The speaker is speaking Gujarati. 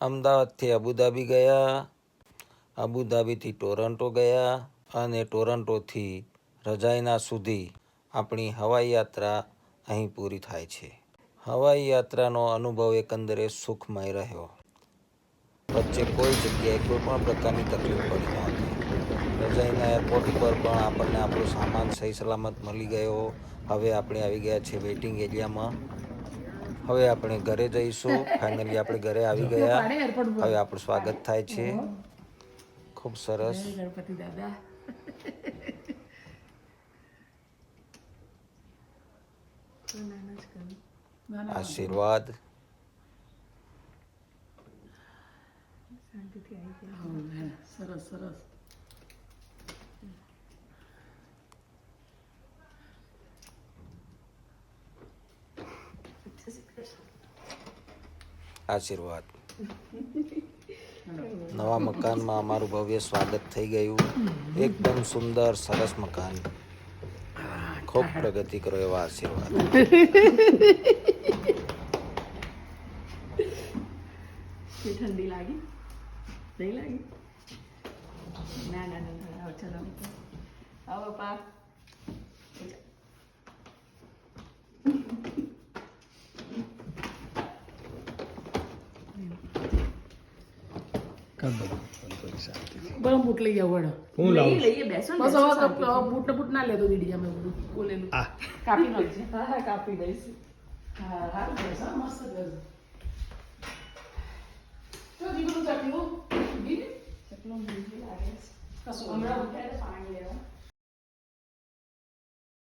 અમદાવાદથી અબુધાબી ગયા, અબુધાબીથી ટોરન્ટો ગયા અને ટોરન્ટોથી રજાઈના સુધી આપણી હવાઈ યાત્રા અહીં પૂરી થાય છે. હવાઈ યાત્રાનો અનુભવ એકંદરે સુખમય રહ્યો. વચ્ચે કોઈ જગ્યાએ કોઈ પણ પ્રકારની તકલીફ પડી નહોતી રજાઈના એરપોર્ટ ઉપર પણ આપણને આપણો સામાન સહી સલામત મળી ગયો. હવે આપણે આવી ગયા છે વેઇટિંગ એરિયામાં. હવે આપણે ઘરે જઈશું. ફાઇનલી આપણે ઘરે આવી ગયા. હવે આપણું સ્વાગત થાય છે. ખૂબ સરસ. ગણપતિ દાદા. આશીર્વાદ. સરસ સરસ. આશીર્વાદ. નવા મકાનમાં અમારું ભવ્ય સ્વાગત થઈ ગયું. એકદમ સુંદર, સરસ મકાન. ખૂબ પ્રગતિ કરો એવા આશીર્વાદ. ઠંડી લાગી? નહીં લાગી? ના ના ના ના આવો બરાબર બૂટ લઈ જાવ વડો હું લાવું? લઈએ બેસો બસ હવે બૂટ ને બૂટ ના લેતો દીદી અમે બધું બોલેલું આ. કાપી નાખજે. હા હા કાપી દઈશ. હા હા મસ્ત બેસ તો દીકરું ચકલું દીદી? ચકલું દીદી લાગે છે. કશું હમણાં